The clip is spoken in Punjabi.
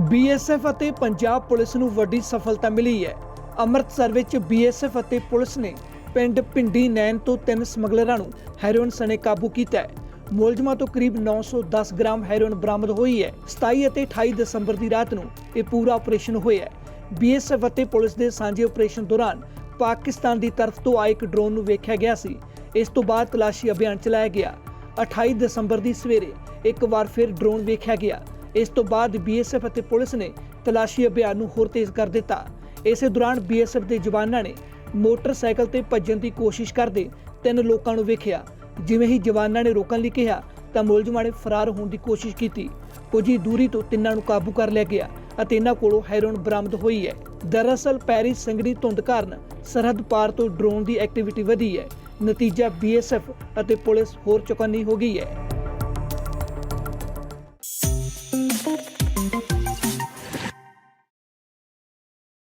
ਬੀਐਸਐਫ ਅਤੇ ਪੰਜਾਬ ਪੁਲਿਸ ਨੂੰ ਵੱਡੀ ਸਫਲਤਾ ਮਿਲੀ ਹੈ। ਅੰਮ੍ਰਿਤਸਰ ਵਿੱਚ ਬੀਐਸਐਫ ਅਤੇ ਪੁਲਿਸ ਨੇ ਪਿੰਡ ਪਿੰਡੀ ਨੈਣ ਤੋਂ ਤਿੰਨ ਸਮਗਲਰਾਂ ਨੂੰ ਹੈਰੋਇਨ ਸਣੇ ਕਾਬੂ ਕੀਤਾ ਹੈ। ਮੁਲਜ਼ਮਾਂ ਤੋਂ ਕਰੀਬ 910 ਗ੍ਰਾਮ ਹੈਰੋਇਨ ਬਰਾਮਦ ਹੋਈ ਹੈ। 27 ਅਤੇ 28 ਦਸੰਬਰ ਦੀ ਰਾਤ ਨੂੰ ਇਹ ਪੂਰਾ ਆਪਰੇਸ਼ਨ ਹੋਇਆ ਹੈ। ਬੀਐਸਐਫ ਅਤੇ ਪੁਲਿਸ ਦੇ ਸਾਂਝੇ ਆਪਰੇਸ਼ਨ ਦੌਰਾਨ ਪਾਕਿਸਤਾਨ ਦੀ ਤਰਫ ਤੋਂ ਆਏ ਇੱਕ ਡਰੋਨ ਨੂੰ ਵੇਖਿਆ ਗਿਆ ਸੀ। ਇਸ ਤੋਂ ਬਾਅਦ ਤਲਾਸ਼ੀ ਅਭਿਆਨ ਚਲਾਇਆ ਗਿਆ। 28 ਦਸੰਬਰ ਦੀ ਸਵੇਰੇ ਇੱਕ ਵਾਰ ਫਿਰ ਡਰੋਨ ਵੇਖਿਆ ਗਿਆ। ਇਸ ਤੋਂ ਬਾਅਦ ਬੀਐਸਐਫ ਅਤੇ ਪੁਲਿਸ ਨੇ ਤਲਾਸ਼ੀ ਅਭਿਆਨ ਨੂੰ ਹੋਰ ਤੇਜ਼ ਕਰ ਦਿੱਤਾ। ਇਸੇ ਦੌਰਾਨ ਬੀਐਸਐਫ ਦੇ ਜਵਾਨਾਂ ਨੇ ਮੋਟਰਸਾਈਕਲ ਤੇ ਭੱਜਣ ਦੀ ਕੋਸ਼ਿਸ਼ ਕਰਦੇ ਤਿੰਨ ਲੋਕਾਂ ਨੂੰ ਵੇਖਿਆ। ਜਿਵੇਂ ਹੀ ਜਵਾਨਾਂ ਨੇ ਰੋਕਣ ਲਈ ਕਿਹਾ, ਤਾਂ ਮੁਲਜ਼ਮਾਂ ਨੇ ਫਰਾਰ ਹੋਣ ਦੀ ਕੋਸ਼ਿਸ਼ ਕੀਤੀ। ਕੁਝ ਹੀ ਦੂਰੀ ਤੋਂ ਤਿੰਨਾਂ ਨੂੰ ਕਾਬੂ ਕਰ ਲਿਆ ਗਿਆ ਅਤੇ ਇਹਨਾਂ ਕੋਲੋਂ ਹੈਰੋਨ ਬਰਾਮਦ ਹੋਈ ਹੈ। ਦਰਅਸਲ, ਪੈਰਿਸ ਸੰਘਣੀ ਧੁੰਦ ਕਾਰਨ ਸਰਹੱਦ ਪਾਰ ਤੋਂ ਡਰੋਨ ਦੀ ਐਕਟੀਵਿਟੀ ਵਧੀ ਹੈ। ਨਤੀਜਾ ਬੀਐਸਐਫ ਅਤੇ ਪੁਲਿਸ ਹੋਰ ਚੁਕੰਨੀ ਹੋ ਗਈ ਹੈ।